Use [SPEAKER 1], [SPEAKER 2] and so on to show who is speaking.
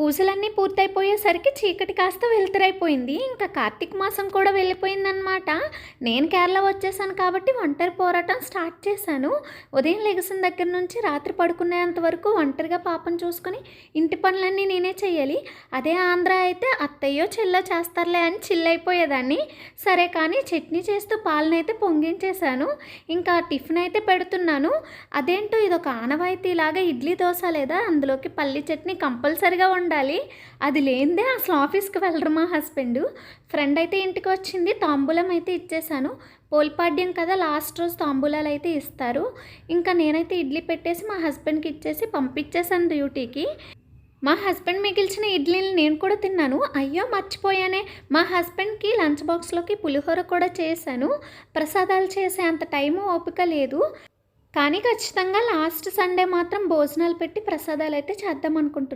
[SPEAKER 1] పూజలన్నీ పూర్తయిపోయేసరికి చీకటి కాస్త వెలుతురైపోయింది. ఇంకా కార్తీక మాసం కూడా వెళ్ళిపోయిందనమాట నేను కేరళ వచ్చేసాను కాబట్టి ఒంటరి పోరాటం స్టార్ట్ చేశాను. ఉదయం లెగసిన దగ్గర నుంచి రాత్రి పడుకునేంత వరకు ఒంటరిగా పాపం చూసుకొని ఇంటి పనులన్నీ నేనే చేయాలి. అదే ఆంధ్ర అయితే అత్తయ్యో చెల్లో చేస్తారులే అని చిల్లైపోయేదాన్ని సరే కానీ చట్నీ చేస్తూ పాలనైతే పొంగించేశాను. ఇంకా టిఫిన్ అయితే పెడుతున్నాను. అదేంటో ఇదొక ఆనవాయితీలాగా ఇడ్లీ దోశ లేదా అందులోకి పల్లి చట్నీ కంపల్సరిగా ఉండాలి ఉండాలి. అది లేనిదే అసలు ఆఫీస్కి వెళ్ళరు మా హస్బెండ్. ఫ్రెండ్ అయితే ఇంటికి వచ్చింది తాంబూలం అయితే ఇచ్చేసాను. పోల్పాడ్యం కదా లాస్ట్ రోజు తాంబూలాలు అయితే ఇస్తారు. ఇంకా నేనైతే ఇడ్లీ పెట్టేసి మా హస్బెండ్కి ఇచ్చేసి పంపించేసాను డ్యూటీకి. మా హస్బెండ్ మిగిల్చిన ఇడ్లీని నేను కూడా తిన్నాను. అయ్యో మర్చిపోయానే. మా హస్బెండ్కి లంచ్ బాక్స్లోకి పులిహోర కూడా చేశాను. ప్రసాదాలు చేసే అంత టైము ఓపిక లేదు. కానీ ఖచ్చితంగా లాస్ట్ సండే మాత్రం భోజనాలు పెట్టి ప్రసాదాలు అయితే చేద్దాం అనుకుంటున్నాను